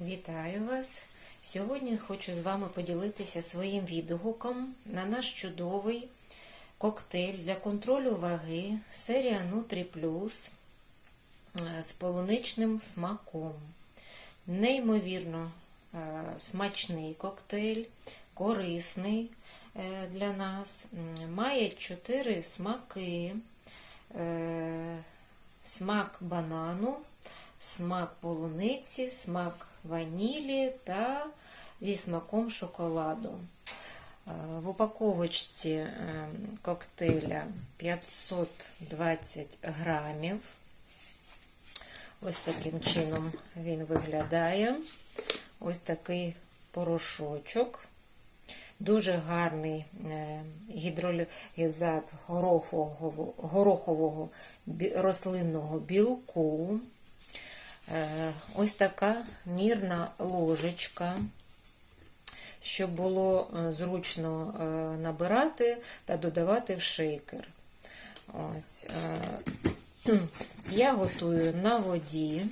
Вітаю вас! Сьогодні хочу з вами поділитися своїм відгуком на наш чудовий коктейль для контролю ваги серія Nutri Plus е, з полуничним смаком. Неймовірно е, смачний коктейль, корисний е, для нас. Має чотири смаки. Смак банану, смак полуниці, смак ванілі та зі смаком шоколаду. Е, В упаковочці е, коктейля 520 грамів. Ось таким чином він виглядає. Ось такий порошочок. Дуже гарний е, гідролізат горохового, горохового рослинного білку. Е, Ось така мірна ложечка, щоб було е, зручно е, набирати та додавати в шейкер. Ось. Я готую на воді.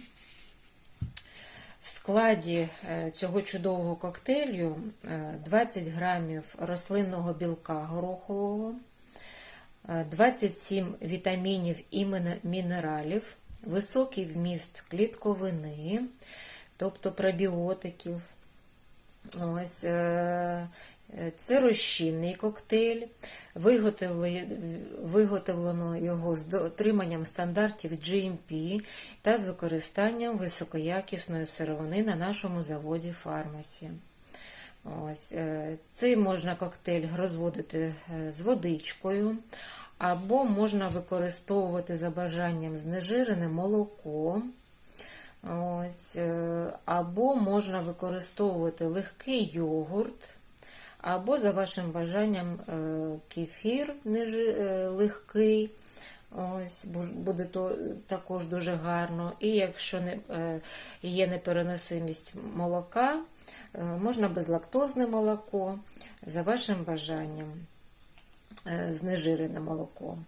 В складі цього чудового коктейлю е, 20 грамів рослинного білка горохового, е, 27 вітамінів і мінералів, високий вміст клітковини, тобто пробіотиків. Ось, е, це розчинний коктейль. Виготовлено його з дотриманням стандартів GMP та з використанням високоякісної сировини на нашому заводі фармасі. Ось, е, цей можна коктейль розводити е, з водичкою, або можна використовувати за бажанням знежирене молоко. Ось, е, або можна використовувати легкий йогурт, або за вашим бажанням е, кефір е, легкий. Ось, буде то також дуже гарно. І якщо не, є непереносимість молока, можна безлактозне молоко за вашим бажанням, знежирене молоко.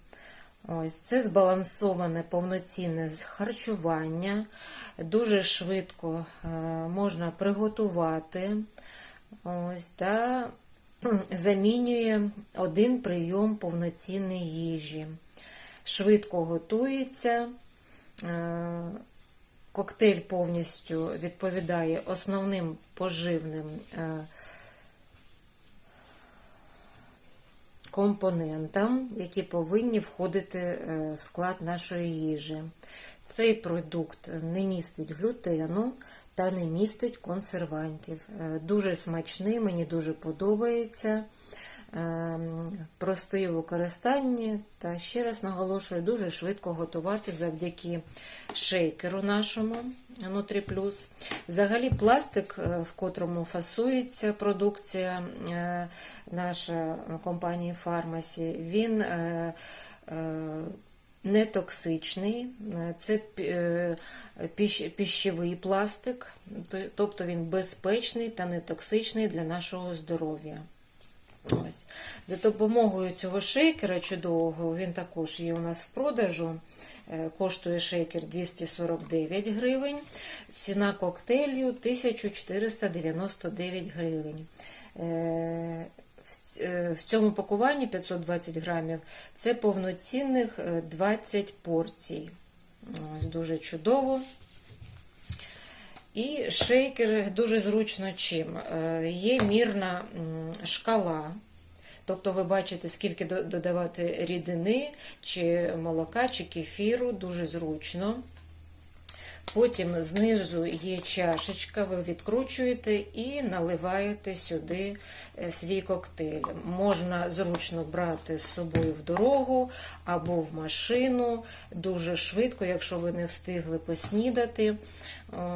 Ось це збалансоване повноцінне харчування. Дуже швидко е, можна приготувати. Ось, та замінює один прийом повноцінної їжі. Швидко готується. Е, Коктейль повністю відповідає основним поживним компонентам, які повинні входити е, в склад нашої їжі. Цей продукт не містить глютену та не містить консервантів. Е, Дуже смачний, мені дуже подобається. Е, Простий у використанні та ще раз наголошую, дуже швидко готувати завдяки шейкеру нашому Нутріплюс. Взагалі пластик, е, в котрому фасується продукція е, наша компанії Фармасі, він е, не токсичний, це піщовий пластик, тобто він безпечний та не токсичний для нашого здоров'я. Ось. За допомогою цього шейкера чудового, він також є у нас в продажу. е, Коштує шейкер 249 гривень. Ціна коктейлю 1499 гривень. Е, в- е, цьому пакуванні 520 грамів це повноцінних е, 20 порцій. Ось дуже чудово. І шейкер дуже зручно чим. Е, Є мірна шкала. Тобто ви бачите, скільки до- додавати рідини, чи молока, чи кефіру, дуже зручно. Потім знизу є чашечка, ви відкручуєте і наливаєте сюди е, свій коктейль. Можна зручно брати з собою в дорогу або в машину дуже швидко, якщо ви не встигли поснідати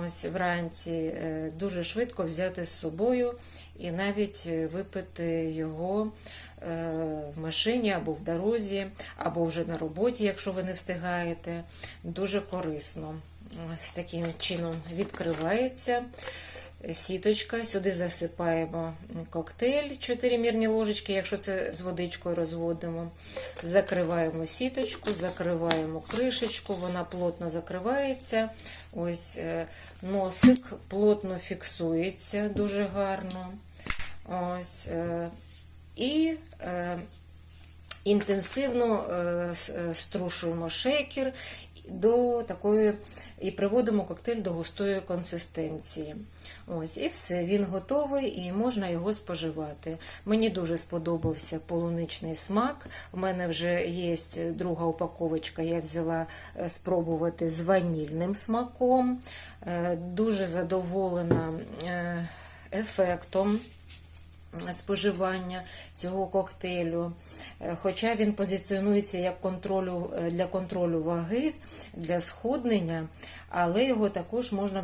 ось вранці, е, дуже швидко взяти з собою і навіть е, випити його в машині або в дорозі, або вже на роботі, якщо ви не встигаєте. Дуже корисно. Ось таким чином відкривається. сіточка. Сюди засипаємо коктейль 4 мірні ложечки, якщо це з водичкою розводимо. Закриваємо сіточку, закриваємо кришечку, вона плотно закривається. Ось е, носик плотно фіксується дуже гарно. Ось, е, і е, інтенсивно е, е, струшуємо шейкер до такої і приводимо коктейль до густої консистенції. Ось, і все, він готовий і можна його споживати. Мені дуже сподобався полуничний смак. У мене вже є друга упаковочка, я взяла спробувати з ванільним смаком. Дуже задоволена ефектом споживання цього коктейлю. Е, Хоча він позиціонується як контролю, е, для контролю ваги, для схуднення, але його також можна е,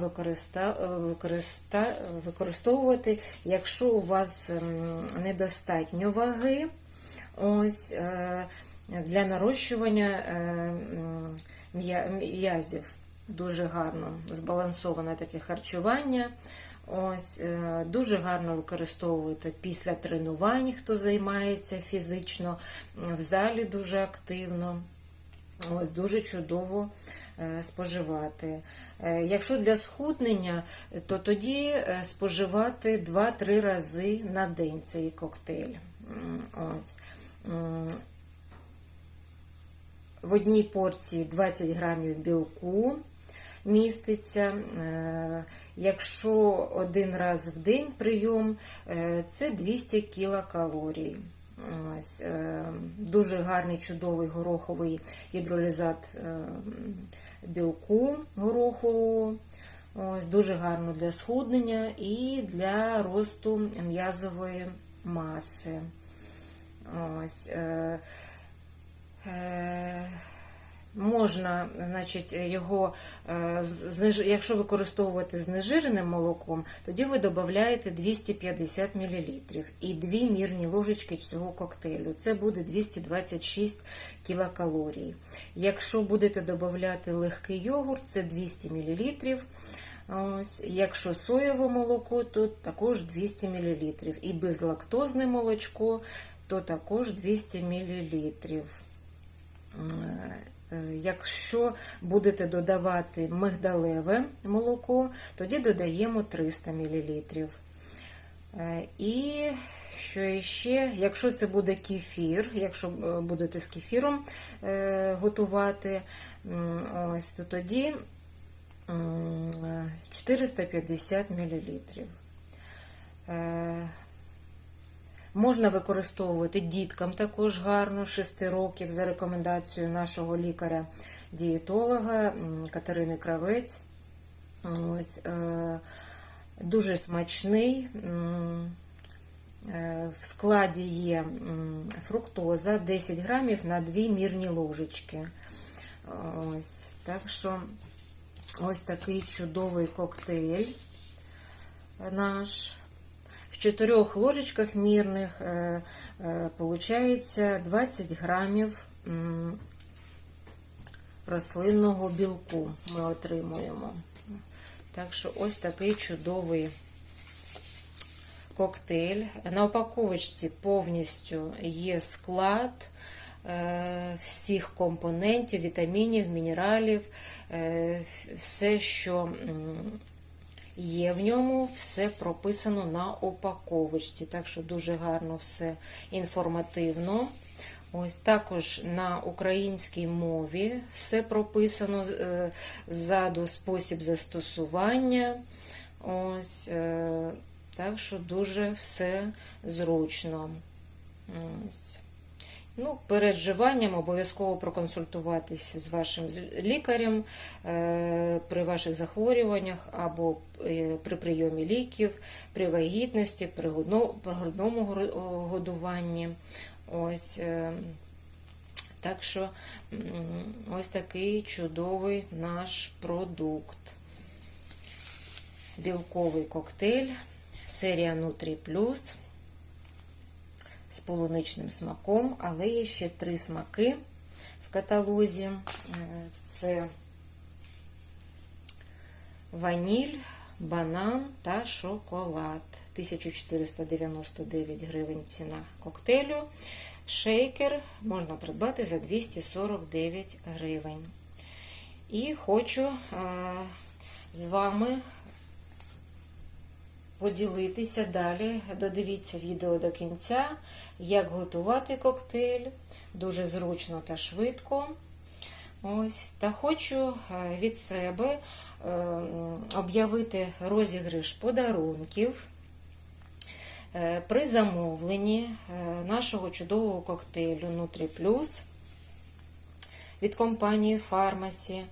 використовувати, якщо у вас ем, недостатньо ваги. Ось, для нарощування м'язів. Дуже гарно збалансоване таке харчування. Ось е, дуже гарно використовувати після тренувань, хто займається фізично, в залі дуже активно. Ось дуже чудово е, споживати. Е, Якщо для схуднення, то тоді споживати 2-3 рази на день цей коктейль. Ось. В одній порції 20 грамів білку міститься. Е, Якщо один раз в день прийом, е, це 200 кілокалорій. Ось, е, дуже гарний чудовий гороховий гідролізат білку горохового. Ось, дуже гарно для схуднення і для росту м'язової маси. Ось, Можна, значить, його, е, якщо використовувати знежиреним молоком, тоді ви додаєте 250 мл і 2 мірні ложечки цього коктейлю. Це буде 226 кілокалорій. Якщо будете додавати легкий йогурт, це 200 мл. Ось, якщо соєве молоко, то також 200 мл. І безлактозне молочко, то також 200 мл. Якщо будете додавати мигдалеве молоко, тоді додаємо 300 мл. І що ще, якщо це буде кефір, якщо е, будете з кефіром е, готувати, ось, то тоді 450 мл. Можна використовувати діткам також гарно 6 років за рекомендацією нашого лікаря-дієтолога Катерини Кравець. Ось, е, дуже смачний. е, В складі є фруктоза 10 грамів на 2 мірні ложечки. Ось, так що ось такий чудовий коктейль наш. В чотирьох ложечках мірних е, е, получається 20 грамів рослинного білку ми отримуємо. Так що ось такий чудовий коктейль. На упаковочці повністю є склад е, всіх компонентів, вітамінів, мінералів, все, що Є в ньому все прописано на упаковочці, так що дуже гарно все інформативно. Ось також на українській мові все прописано е, ззаду спосіб застосування. Ось, е, так що дуже все зручно. Ось. Ну, перед вживанням обов'язково проконсультуватись з вашим лікарем е, при ваших захворюваннях або е, при прийомі ліків, при вагітності, при грудно- при грудному годуванні. Ось, е, так що ось такий чудовий наш продукт. Білковий коктейль, серія Nutri Plus з полуничним смаком, але є ще три смаки в каталозі. Е, Це ваніль, банан та шоколад. 1499 гривень ціна коктейлю. Шейкер можна придбати за 249 гривень. І хочу е, з вами поділитися далі. Додивіться відео до кінця, як готувати коктейль. Дуже зручно та швидко. Ось, Та хочу е, від себе е, об'явити розіграш подарунків. Е, При замовленні нашого чудового коктейлю Nutri Plus від компанії Pharmacy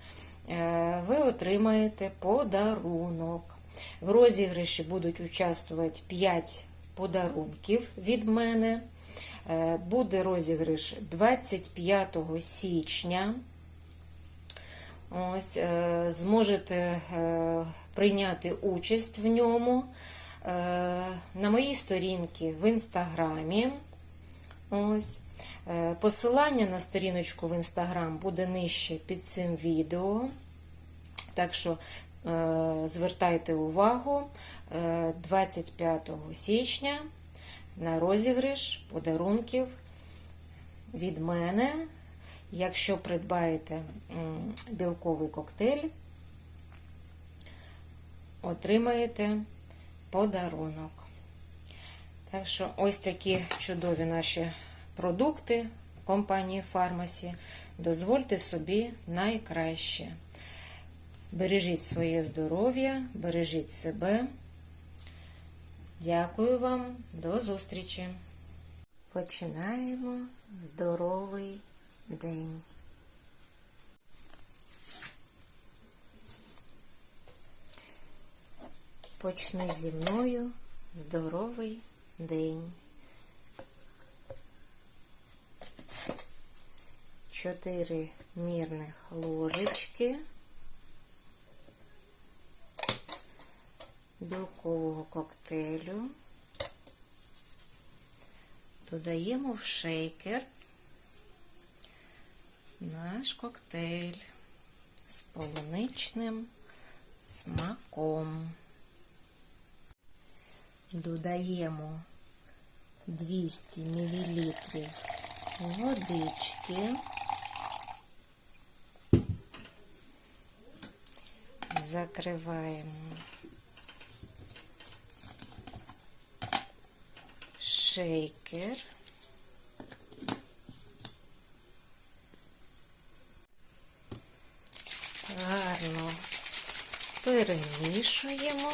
ви отримаєте подарунок. В розіграші будуть участвувати 5 подарунків від мене. Буде розіграш 25 січня. Ось, Зможете прийняти участь в ньому на моїй сторінці в інстаграмі. Ось. Посилання на сторіночку в інстаграм буде нижче під цим відео. Так що звертайте увагу 25 січня на розіграш подарунків від мене. Якщо придбаєте білковий коктейль, отримаєте подарунок. Так що ось такі чудові наші продукти компанії Фармасі. Дозвольте собі найкраще. Бережіть своє здоров'я, бережіть себе. Дякую вам, до зустрічі. Починаємо здоровий день. Почни зі мною здоровий день. Чотири мірних ложечки білкового коктейлю. Додаємо в шейкер наш коктейль з полуничним смаком. Додаємо 200 мл водички, закриваємо шейкер. Гарно перемішуємо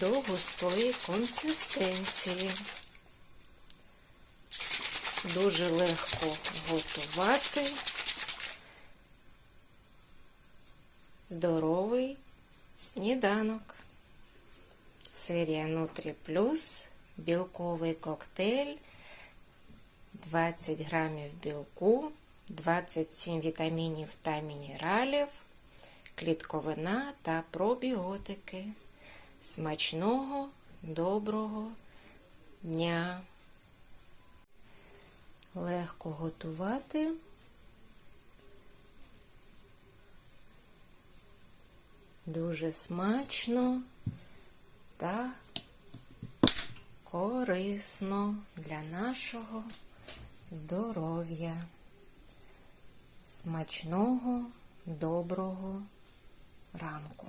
до густої консистенції. Дуже легко готувати здоровий сніданок. Серія Nutri Plus, білковий коктейль, 20 грамів білку, 27 вітамінів та мінералів, клітковина та пробіотики. Смачного, доброго дня! Легко готувати. Дуже смачно та корисно для нашого здоров'я. Смачного, доброго ранку.